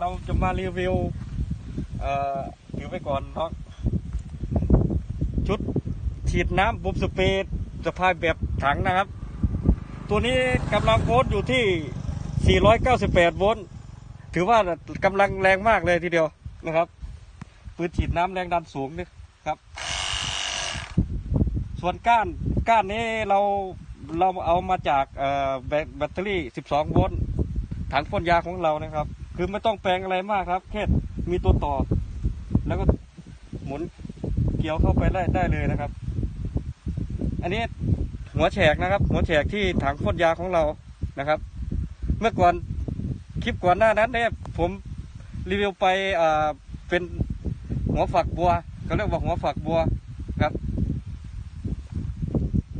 เราจะมารีวิวถือไปก่อนน้องชุดฉีดน้ำบุบสเปรย์สะพายแบบถังนะครับ ตัวนี้กำลังโวลต์อยู่ที่ 498 โวลต์ถือว่ากำลังแรงมากเลยทีเดียวนะครับปืนฉีดน้ำแรงดันสูงนี่ครับ ส่วนก้านก้านนี้เราเราเอามาจากแบตเตอรี่ 12 โวลต์ถังพ่นยาของเรานะครับ คือไม่ต้องแปลงอะไรมากครับ แค่มีตัวต่อ แล้วก็หมุนเกี่ยวเข้าไปได้ได้เลยนะครับ อันนี้หัวแฉกนะครับ หัวแฉกที่ถังพ่นยาของเรานะครับ เมื่อก่อนคลิปก่อนหน้านั้นเนี่ยผมรีวิวไปอ่าเป็นหัวฝักบัวเขาเรียกว่าหัวฝักบัวครับ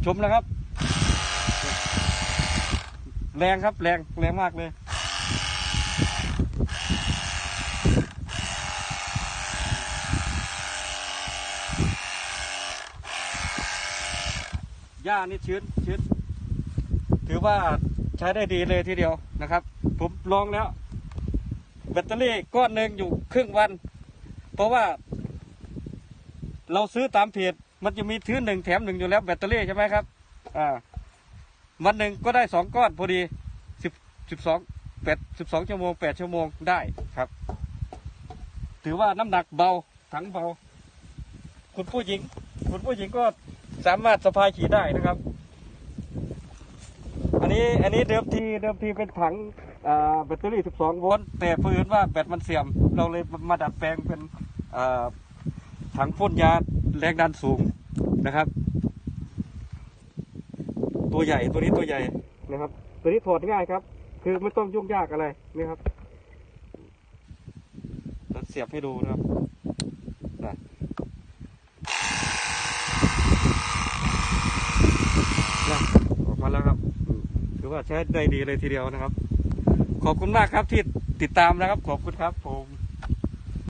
ชมนะครับ แรงครับแรงแรงมากเลย หญ้านี่ชื้นชื้นถือว่าใช้ได้ดีเลยทีเดียวนะครับ ผมลองแล้ว แบตเตอรี่ก้อนหนึ่งอยู่ครึ่งวัน เพราะว่า เราซื้อตามเพจมันจะมีซื้อหนึ่งแถมหนึ่งอยู่แล้วแบตเตอรี่ใช่ไหมครับ อ่า วันหนึ่งก็ได้สองก้อนพอดีสิบสิบสองแปดสิบสองชั่วโมงแปดชั่วโมงได้ครับ ถือว่าน้ำหนักเบาถังเบา คุณผู้หญิง คุณผู้หญิงก็ สามารถสะพายขี่ได้นะครับ อันนี้อันนี้เดิมทีเดิมทีเป็นถังอ่าแบตเตอรี่ 12 โวลต์แต่เพื่อนว่าแบตมันเสื่อม เราเลยมาดัดแปลงเป็นอ่าถังพ่นยาแรงดันสูงนะครับ ตัวใหญ่ตัวนี้ตัวใหญ่นะครับ ตัวนี้ถอดง่ายครับ คือไม่ต้องยุ่งยากอะไรนี่ครับเราเสียบให้ดูนะครับนะนะออกมาแล้วครับอืมถือ ว่าใช้ได้ดีเลยทีเดียวนะครับ ขอบคุณมากครับที่ติดตามนะครับ ขอบคุณครับผม